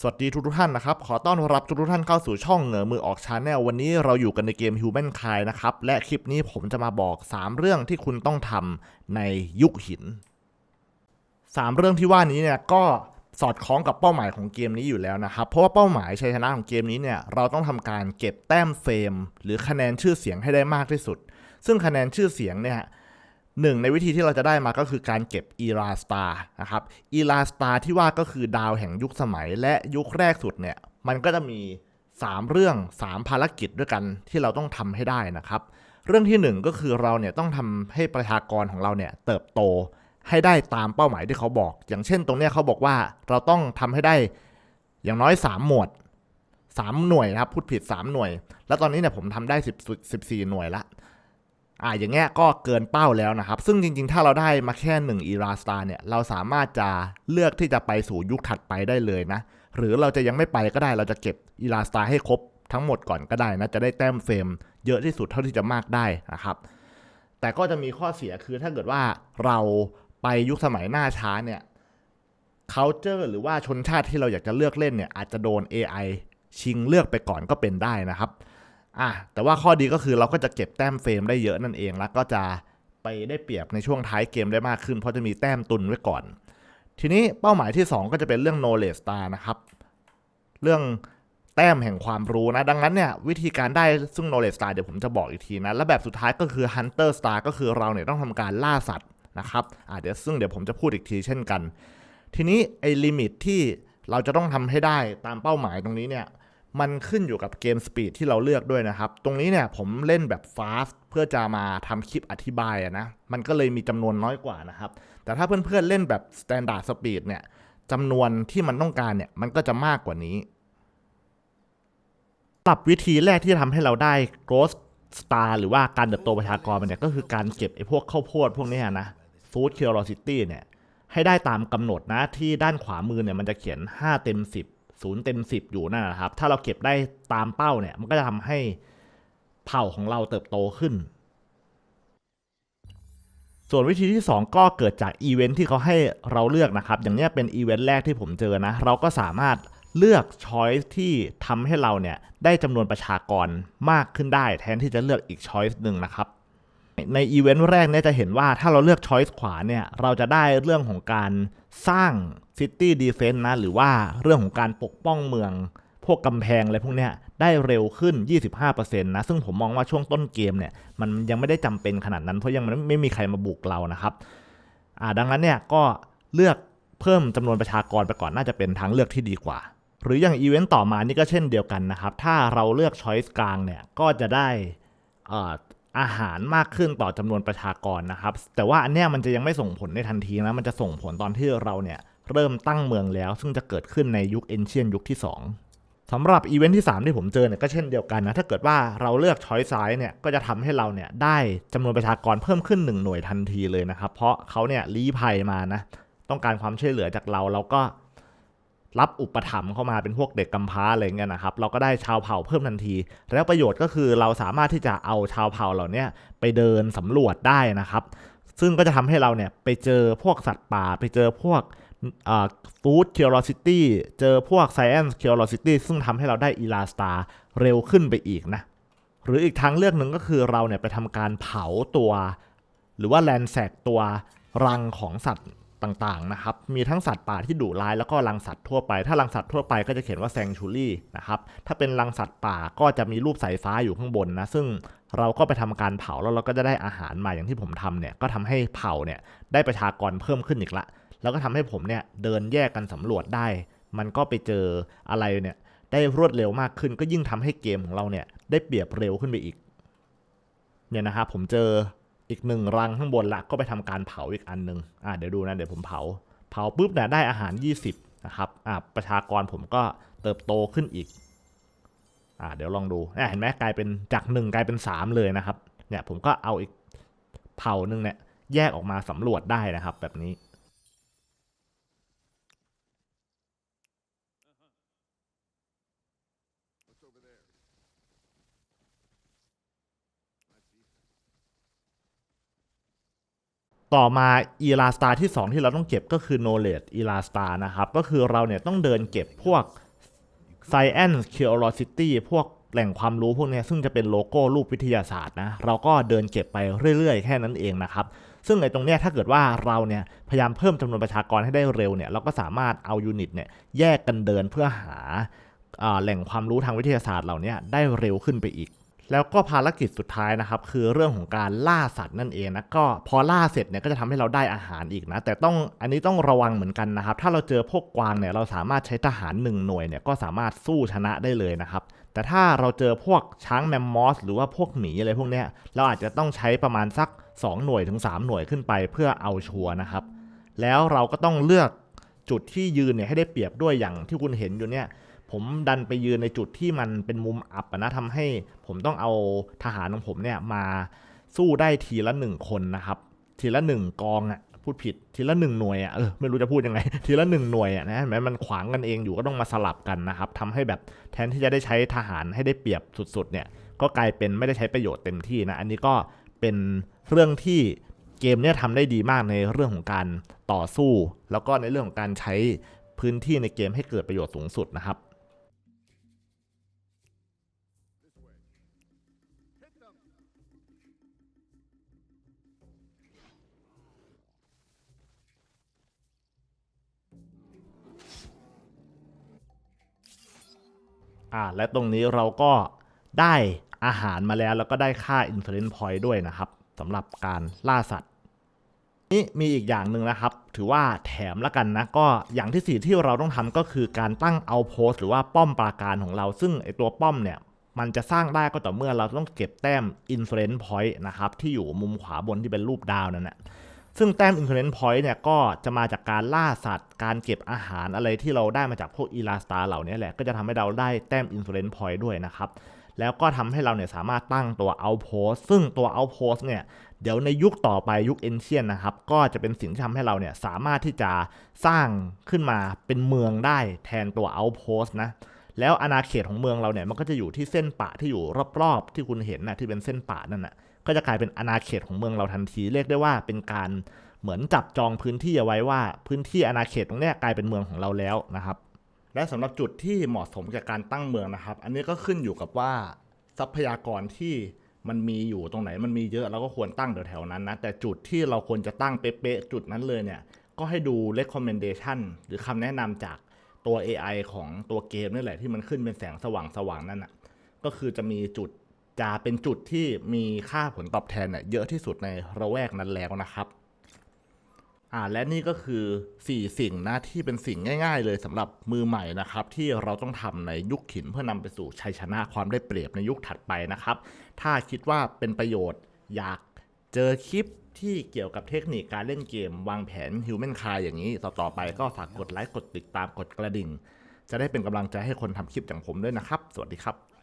สวัสดีทุกทุกท่านนะครับ ขอต้อนรับทุกทุกท่านเข้าสู่ช่องเหนือมือออกชาแนลวันนี้เราอยู่กันในเกม Human k i นะครับ และคลิปนี้ผมจะมาบอก 3 เรื่องที่คุณต้องทำในยุคหิน 3 เรื่องที่ว่านี้เนี่ยก็สอดคล้องกับเป้าหมายของเกมนี้อยู่แล้วนะครับ เพราะว่าเป้าหมายชัยชนะของเกมนี้เนี่ยเราต้องทำการเก็บแต้มเฟรมหรือคะแนนชื่อเสียงให้ได้มากที่สุด ซึ่งคะแนนชื่อเสียงเนี่ย หนึ่งในวิธีที่เราจะได้มาก็คือการเก็บ e r a Star นะครับ e r a Star ที่ว่าก็คือดาวแห่งยุคสมัยและยุคแรกสุดเนี่ย มันก็จะมี 3 เรื่อง 3 ภารกิจด้วยกันที่เราต้องทำให้ได้นะครับ เรื่องที่ 1 ก็คือเราเนี่ยต้องทำให้ประชากรของเราเนี่ยเติบโตให้ได้ตามเป้าหมายที่เขาบอก อย่างเช่นตรงเนี้ยเขาบอกว่าเราต้องทำให้ได้อย่างน้อย 3 หมวด 3 หน่วยนะครับพูดผิด 3 หน่วย แล้วตอนนี้เนี่ยผมทำได้10 14 หน่วยละ อ่าอย่างเงี้ยก็เกินเป้าแล้วนะครับ ซึ่งจริงๆ ถ้าเราได้มาแค่1อีราสตาเนี่ยเราสามารถจะเลือกที่จะไปสู่ยุคถัดไปได้เลยนะ หรือเราจะยังไม่ไปก็ได้เราจะเก็บอีราสตาให้ครบทั้งหมดก่อนก็ได้นะจะได้แต้มเฟรมเยอะที่สุดเท่าที่จะมากได้นะครับแต่ก็จะมีข้อเสียคือถ้าเกิดว่าเราไปยุคสมัยหน้าช้าเนี่ย culture หรือว่าชนชาติที่เราอยากจะเลือกเล่นเนี่ยอาจจะโดน AI ชิงเลือกไปก่อนก็เป็นได้นะครับ อะแต่ว่าข้อดีก็คือเราก็จะเก็บแต้มเฟรมได้เยอะนั่นเองแล้วก็จะไปได้เปรียบในช่วงท้ายเกมได้มากขึ้น เพราะจะมีแต้มตุนไว้ก่อน ทีนี้เป้าหมายที่ 2 ก็จะเป็นเรื่อง knowledge star นะครับ เรื่องแต้มแห่งความรู้นะ ดังนั้นเนี่ยวิธีการได้ซึ่ง knowledge star เดี๋ยวผมจะบอกอีกทีนะ และแบบสุดท้ายก็คือ hunter star ก็คือเราเนี่ยต้องทำการล่าสัตว์นะครับอะเดี๋ยวซึ่งเดี๋ยวผมจะพูดอีกทีเช่นกัน ทีนี้ไอ้ลิมิตที่เราจะต้องทำให้ได้ตามเป้าหมายตรงนี้เนี่ย มันขึ้นอยู่กับเกมสปีดที่เราเลือกด้วยนะครับ ตรงนี้เนี่ยผมเล่นแบบฟาสเพื่อจะมาทำคลิปอธิบายอะนะ มันก็เลยมีจำนวนน้อยกว่านะครับ แต่ถ้าเพื่อนๆเล่นแบบสแตนดาร์ดสปีดเนี่ยจำนวนที่มันต้องการเนี่ยมันก็จะมากกว่านี้ปรับวิธีแรกที่ทำให้เราได้ growth star หรือว่าการเติบโตประชากรมันเนี่ยก็คือการเก็บไอ้พวกข้าวโพดพวกนี้นะ food curiosity เนี่ยให้ได้ตามกำหนดนะที่ด้านขวามือเนี่ยมันจะเขียน 5 เต็ม 10 0เต็ม 10 อยู่นั่นนะครับ ถ้าเราเก็บได้ตามเป้าเนี่ย มันก็จะทำให้เผ่าของเราเติบโตขึ้น ส่วนวิธีที่ 2 ก็เกิดจากอีเวนท์ที่เขาให้เราเลือกนะครับ อย่างเนี้ยเป็นอีเวนต์แรกที่ผมเจอนะ เราก็สามารถเลือกช้อยส์ที่ทำให้เราเนี่ยได้จำนวนประชากรมากขึ้นได้ แทนที่จะเลือกอีกช้อยส์หนึ่งนะครับในอีเวนต์แรกเนี่ยจะเห็นว่าถ้าเราเลือกช้อยส์ขวาเนี่ยเราจะได้เรื่องของการสร้าง ซิตี้ดีเฟนต์นะ หรือว่าเรื่องของการปกป้องเมือง พวกกำแพงอะไรพวกเนี้ยได้เร็วขึ้น 25%นะ ซึ่งผมมองว่าช่วงต้นเกมเนี่ย มันยังไม่ได้จำเป็นขนาดนั้น เพราะยังไม่มีใครมาบุกเรานะครับอ่าดังนั้นเนี่ยก็เลือกเพิ่มจำนวนประชากรไปก่อนน่าจะเป็นทางเลือกที่ดีกว่า หรืออย่างอีเวนต์ต่อมานี่ก็เช่นเดียวกันนะครับ ถ้าเราเลือกช้อยส์กลางเนี่ยก็จะได้อาหารมากขึ้นต่อจำนวนประชากรนะครับ แต่ว่าอันเนี้ยมันจะยังไม่ส่งผลในทันทีนะ มันจะส่งผลตอนที่เราเนี่ย เริ่มตั้งเมืองแล้ว ซึ่งจะเกิดขึ้นในยุคเอนเชียนยุคที่ 2สำหรับอีเวนท์ที่ 3 ที่ผมเจอเนี่ยก็เช่นเดียวกันนะ ถ้าเกิดว่าเราเลือกช้อยซ้ายเนี่ยก็จะทำให้เราเนี่ยได้จำนวนประชากรเพิ่มขึ้น 1 หน่วยทันทีเลยนะครับ เพราะเขาเนี่ยลี้ภัยมานะต้องการความช่วยเหลือจากเราเราก็รับอุปถัมภ์เข้ามาเป็นพวกเด็กกำพร้าอะไรเงี้ยนะครับ เราก็ได้ชาวเผ่าเพิ่มทันที แล้วประโยชน์ก็คือเราสามารถที่จะเอาชาวเผ่าเหล่านี้ไปเดินสำรวจได้นะครับ ซึ่งก็จะทำให้เราเนี่ยไปเจอพวกสัตว์ป่า ไปเจอพวก ฟู้ดเคียร curiosity เจอพวก science curiosity ซึ่งทำให้เราได้อีลาสตาเร็วขึ้นไปอีกนะ หรืออีกทางเลือกหนึ่งก็คือเราเนี่ยไปทำการเผาตัว หรือว่าแลนแสกตัวรังของสัตว์ต่างๆนะครับ มีทั้งสัตว์ป่าที่ดุร้ายแล้วก็รังสัตว์ทั่วไป ถ้ารังสัตว์ทั่วไปก็จะเขียนว่าแซงชูรี่นะครับ ถ้าเป็นรังสัตว์ป่าก็จะมีรูปสายฟ้าอยู่ข้างบนนะ ซึ่งเราก็ไปทำการเผาแล้วเราก็จะได้อาหารมาอย่างที่ผมทำเนี่ย ก็ทำให้เผาเนี่ยได้ประชากรเพิ่มขึ้นอีกละ แล้วก็ทำให้ผมเนี่ยเดินแยกกันสำรวจได้ มันก็ไปเจออะไรเนี่ยได้รวดเร็วมากขึ้น ก็ยิ่งทำให้เกมของเราเนี่ยได้เปรียบเร็วขึ้นไปอีก เนี่ยนะครับผมเจออีกหนึ่งรังข้างบนละก็ไปทำการเผาอีกอันหนึ่งอ่าเดี๋ยวดูนะเดี๋ยวผมเผา เผาปุ๊บเนี่ยได้อาหาร 20นะครับอ่าประชากรผมก็เติบโตขึ้นอีกอ่าเดี๋ยวลองดูเนี่ยเห็นไหมกลายเป็นจากหนึ่งกลายเป็นสามเลยนะครับ เนี่ยผมก็เอาอีกเผ่าหนึ่งเนี่ยแยกออกมาสำรวจได้นะครับแบบนี้ ต่อมาอีลาสตาที่ 2 ที่เราต้องเก็บก็คือ knowledge อีลาสตานะครับ ก็คือเราเนี่ยต้องเดินเก็บพวก Science Curiosity พวกแหล่งความรู้พวกนี้ซึ่งจะเป็นโลโก้รูปวิทยาศาสตร์นะ เราก็เดินเก็บไปเรื่อยๆ แค่นั้นเองนะครับ ซึ่งไอ้ตรงนี้ถ้าเกิดว่าเราเนี่ยพยายามเพิ่มจำนวนประชากรให้ได้เร็วเนี่ยเราก็สามารถเอายูนิตเนี่ยแยกกันเดินเพื่อหาแหล่งความรู้ทางวิทยาศาสตร์เหล่านี้ได้เร็วขึ้นไปอีก แล้วก็ภารกิจสุดท้ายนะครับ คือเรื่องของการล่าสัตว์นั่นเองนะก็พอล่าเสร็จเนี่ยก็จะทำให้เราได้อาหารอีกนะ แต่ต้องอันนี้ต้องระวังเหมือนกันนะครับ ถ้าเราเจอพวกกวางเนี่ยเราสามารถใช้ทหารหนึ่งหน่วยเนี่ยก็สามารถสู้ชนะได้เลยนะครับ แต่ถ้าเราเจอพวกช้างแมมมอสหรือว่าพวกหมีอะไรพวกเนี้ยเราอาจจะต้องใช้ประมาณสัก 2 หน่วยถึง 3 หน่วยขึ้นไปเพื่อเอาชัวนะครับ แล้วเราก็ต้องเลือกจุดที่ยืนเนี่ยให้ได้เปรียบด้วยอย่างที่คุณเห็นอยู่เนี่ย ผมดันไปยืนในจุดที่มันเป็นมุมอับนะทำให้ผมต้องเอาทหารของผมเนี่ยมาสู้ได้ทีละหนึ่งคนนะครับ ทีละหนึ่งกองอะพูดผิดทีละหนึ่งหน่วยอะเออไม่รู้จะพูดยังไง ทีละหนึ่งหน่วยอะนะเห็นไหมมันขวางกันเองอยู่ก็ต้องมาสลับกันนะครับทำให้แบบแทนที่จะได้ใช้ทหารให้ได้เปรียบสุดๆเนี่ยก็กลายเป็นไม่ได้ใช้ประโยชน์เต็มที่นะอันนี้ก็เป็นเรื่องที่เกมเนี่ยทำได้ดีมากในเรื่องของการต่อสู้ แล้วก็ในเรื่องของการใช้พื้นที่ในเกมให้เกิดประโยชน์สูงสุดนะครับ อ่าและตรงนี้เราก็ได้อาหารมาแล้ว แล้วก็ได้ค่า Inference Point ด้วยนะครับสำหรับการล่าสัตว์ นี่มีอีกอย่างหนึ่งนะครับ ถือว่าแถมละกันนะ ก็อย่างที่สี่ที่เราต้องทำก็คือการตั้งเอาโพสหรือว่าป้อมปราการของเรา ซึ่งไอตัวป้อมเนี่ยมันจะสร้างได้ก็ต่อเมื่อเราต้องเก็บแต้ม Inference Point นะครับที่อยู่มุมขวาบนที่เป็นรูปดาวนั่นแหละ ซึ่งแต้ม Inference Point เนี่ยก็จะมาจากการล่าสัตว์ การเก็บอาหารอะไรที่เราได้มาจากพวกอีลาสตาเหล่านี้แหละ ก็จะทำให้เราได้แต้ม Inference Point ด้วยนะครับ แล้วก็ทำให้เราเนี่ยสามารถตั้งตัว Outpost ซึ่งตัว Outpost เนี่ยเดี๋ยวในยุคต่อไปยุค Ancient นนะครับ ก็จะเป็นสิ่งที่ทำให้เราเนี่ยสามารถที่จะสร้างขึ้นมาเป็นเมืองได้แทนตัว Outpost นะแล้วอาณาเขตของเมืองเราเนี่ยมันก็จะอยู่ที่เส้นปะที่อยู่รอบๆที่คุณเห็นนะที่เป็นเส้นปะนั่นนะ ก็จะกลายเป็นอาณาเขตของเมืองเราทันที เรียกได้ว่าเป็นการเหมือนจับจองพื้นที่เอาไว้ว่า พื้นที่อาณาเขตตรงเนี้ยกลายเป็นเมืองของเราแล้วนะครับ และสำหรับจุดที่เหมาะสมกับการตั้งเมืองนะครับ อันนี้ก็ขึ้นอยู่กับว่าทรัพยากรที่มันมีอยู่ตรงไหนมันมีเยอะเราก็ควรตั้งแถวๆนั้นนะแต่จุดที่เราควรจะตั้งเป๊ะๆจุดนั้นเลยเนี่ยก็ให้ดู recommendation หรือคำแนะนำจากตัว AI ของตัวเกมนี่แหละที่มันขึ้นเป็นแสงสว่างๆนั่นน่ะก็คือจะมีจุด จะเป็นจุดที่มีค่าผลตอบแทนเยอะที่สุดในระแวกนั้นแล้วนะครับอ่าและนี่ก็คือ 4 สิ่งนะที่เป็นสิ่งง่าย ๆ เลยสำหรับมือใหม่นะครับ ที่เราต้องทำในยุคหินเพื่อนำไปสู่ชัยชนะความได้เปรียบในยุคถัดไปนะครับ ถ้าคิดว่าเป็นประโยชน์อยากเจอคลิปที่เกี่ยวกับเทคนิคการเล่นเกม วางแผน Human c a r อย่างนี้ ต่อๆไปก็ฝากกดไลค์กดติดตามกดกระดิ่ง จะได้เป็นกำลังใจให้คนทำคลิปอย่างผมด้วยนะครับ สวัสดีครับ